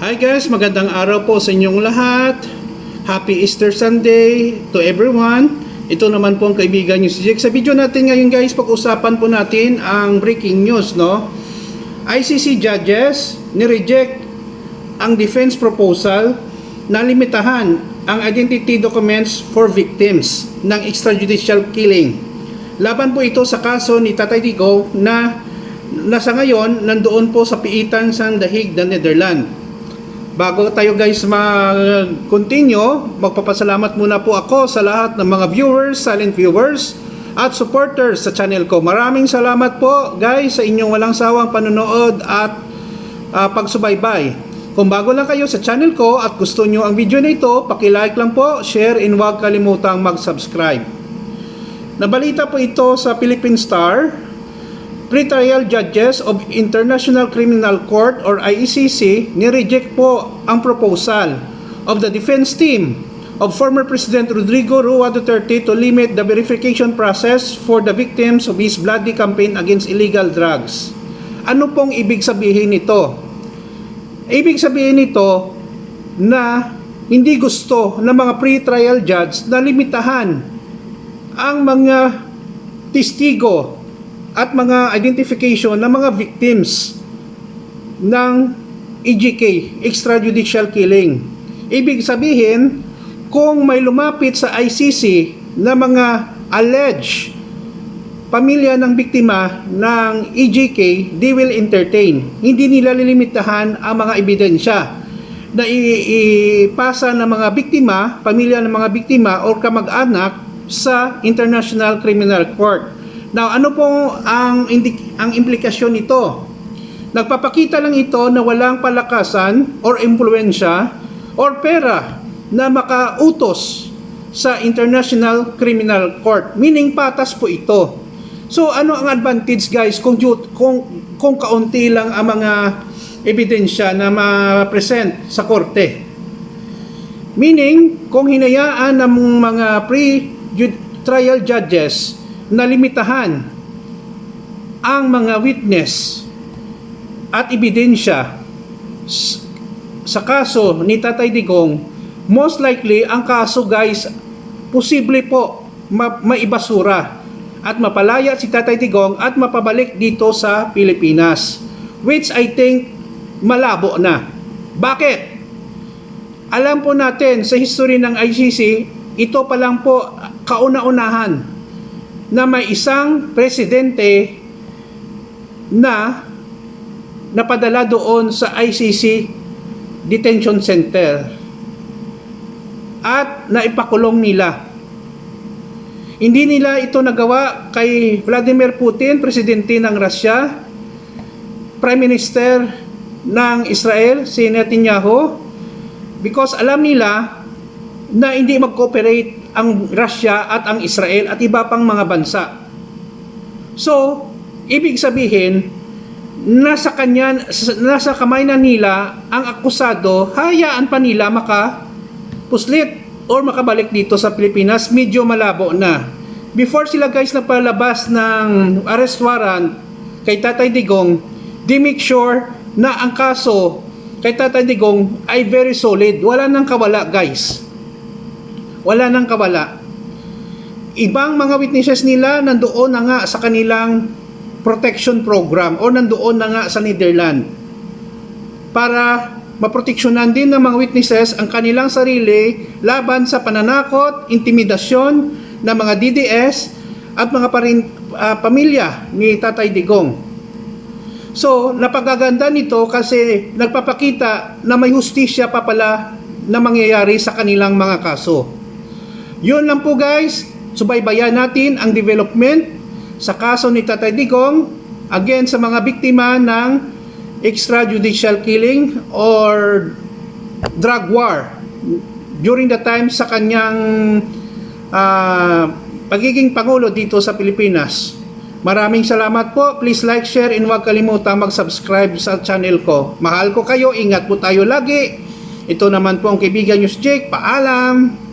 Hi guys, magandang araw po sa inyong lahat. Happy Easter Sunday to everyone. Ito naman po ang kaibigan nyo si Jake. Sa video natin ngayon guys, pag-usapan po natin ang breaking news, no? ICC judges ni-reject ang defense proposal na limitahan ang identity documents for victims ng extrajudicial killing. Laban po ito sa kaso ni Tatay Digo na nasa ngayon nandoon po sa piitan sa Hague, the Netherlands. Bago tayo guys mag-continue, magpapasalamat muna po ako sa lahat ng mga viewers, silent viewers, at supporters sa channel ko. Maraming salamat po guys sa inyong walang sawang panonood at ah, pagsubaybay. Kung bago lang kayo sa channel ko at gusto nyo ang video na ito, pakilike lang po, share, and huwag kalimutang mag-subscribe. Nabalita po ito sa Philippine Star. Pre-trial judges of International Criminal Court or ICC ni-reject po ang proposal of the defense team of former President Rodrigo Rua Duterte to limit the verification process for the victims of his bloody campaign against illegal drugs. Ano pong ibig sabihin nito? Ibig sabihin nito na hindi gusto ng mga pre-trial judge na limitahan ang mga testigo at mga identification ng mga victims ng EGK, extrajudicial killing. Ibig sabihin, kung may lumapit sa ICC na mga alleged pamilya ng biktima ng EJK, they will entertain. Hindi nila lilimitahan ang mga ebidensya na ipasa ng mga biktima, pamilya ng mga biktima o kamag-anak sa International Criminal Court. Now, ano pong ang, indi- ang implikasyon nito? Nagpapakita lang ito na walang palakasan or impluensya or pera na makautos sa International Criminal Court. Meaning patas po ito. So ano ang advantage guys kung kung kung kaunti lang ang mga ebidensya na ma-present sa korte? Meaning kung hinayaan ng mga pre-trial judges na limitahan ang mga witness at ebidensya sa kaso ni Tatay Digong, most likely ang kaso guys, posible po ma- maibasura at mapalaya si Tatay Digong at mapabalik dito sa Pilipinas. Which I think malabo na. Bakit? Alam po natin sa history ng ICC, ito pa lang po kauna-unahan na may isang presidente na napadala doon sa ICC detention center at naipakulong nila. Hindi nila ito nagawa kay Vladimir Putin, presidente ng Russia, Prime Minister ng Israel, si Netanyahu, because alam nila na hindi mag-cooperate ang Russia at ang Israel at iba pang mga bansa. So, ibig sabihin, nasa kanya nasa kamay na nila ang akusado, hayaan pa nila maka puslit or makabalik dito sa Pilipinas, medyo malabo na. Before sila guys napalabas ng arrest warrant kay Tatay Digong, they make sure na ang kaso kay Tatay Digong ay very solid. Wala nang kawala guys. Wala nang kawala. Ibang mga witnesses nila nandoon na nga sa kanilang protection program o nandoon na nga sa Netherlands para maproteksyonan din ng mga witnesses ang kanilang sarili laban sa pananakot, intimidasyon ng mga DDS at mga parin, ah, pamilya ni Tatay Digong. So, napagaganda nito kasi nagpapakita na may hustisya pa pala na mangyayari sa kanilang mga kaso. Yun lang po guys, subaybayan natin ang development sa kaso ni Tatay Digong again sa mga biktima ng extrajudicial killing or drug war during the time sa kanyang ah, pagiging pangulo dito sa Pilipinas. Maraming salamat po. Please like, share, and huwag kalimutang mag-subscribe sa channel ko. Mahal ko kayo. Ingat po tayo lagi. Ito naman po ang kaibigan nyo si Jake. Paalam!